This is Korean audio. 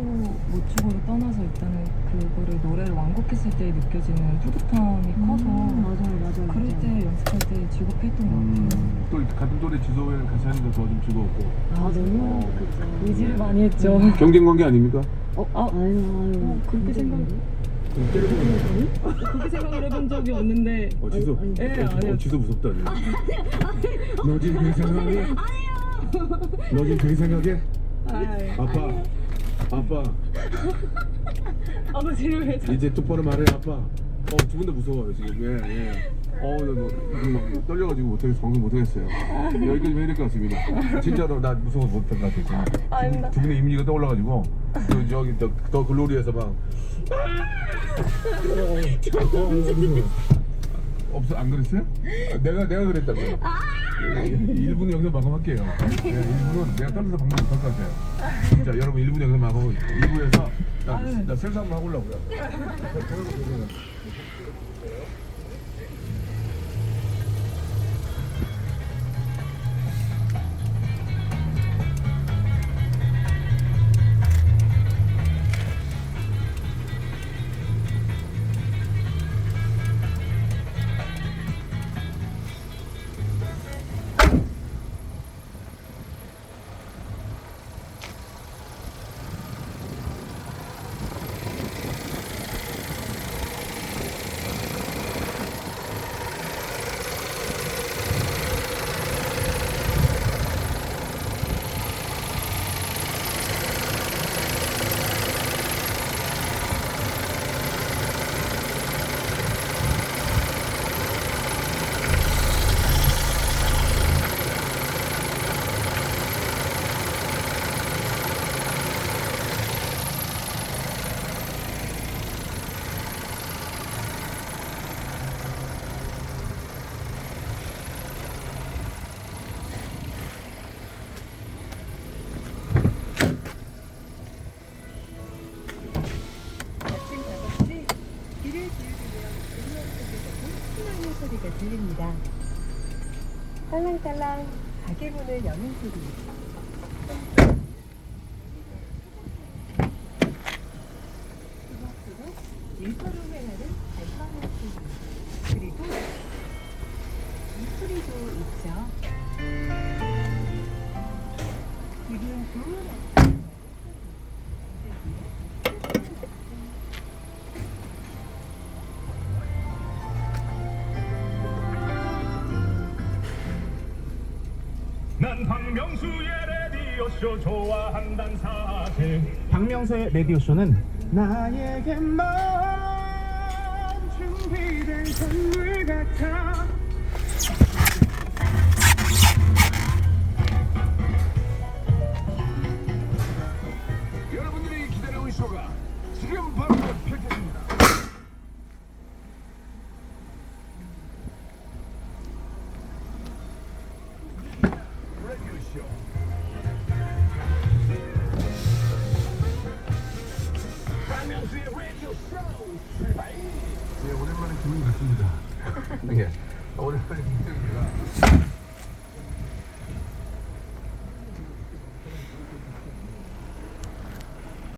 못축으로 떠나서 일단은 그거를 노래를 완곡했을 때 느껴지는 뿌듯함이 커서 음, 맞아요, 맞아요. 그럴 맞아요. 때 연습할 때 즐겁게 했던 것 같아요. 음, 또 같은 또래 지소연 같이 하니까 더 좀 즐거웠고 아, 너무 어. 그죠. 의지를 많이 했죠. 경쟁 관계 아닙니까? 어, 아, 아유, 아유. 어, 그렇게 생각- 그렇게 생각을 해본 적이 없는데 어 지소 아니, 아니. 예, 어, 아니요. 어, 지소 무섭다 지금 너 지금 그렇게 생각해? 너 지금 그렇게 생각해? 아이, 아빠 아빠. 아버지를 위해서 이제 똑바로 말해 아빠. 어두 분다 무서워요 지금. 예예. 어나 막 떨려가지고 못하겠어 방송 못하겠어요. 여기까지 해야 될 것 같습니다? 진짜로 나 무서워서 못할 것 같아요 지금. 아닙니다. 두 분의 이미지가 떠올라가지고 저, 저기 더, 더 글로리에서 막. 없어 안 그랬어요? 아, 내가 내가 그랬다고요. 예, 1분 영상 마감할게요. 네, 1분은 내가 떨려서 방송 못할 것 같아요. 진짜 여러분 1분 영상 마감하고 2부에서 나. 나 셀프 한번 하고려고요. 신나는 소리가 들립니다. 딸랑딸랑 가게 문을 여는 소리. 난 박명수의 라디오쇼 좋아한단 사실. 박명수의 라디오쇼는 나에게만 준비된 선물 같아 네, 오랜만에 기분이 좋습니다. 네, 오랜만에 기분이 좋습니다.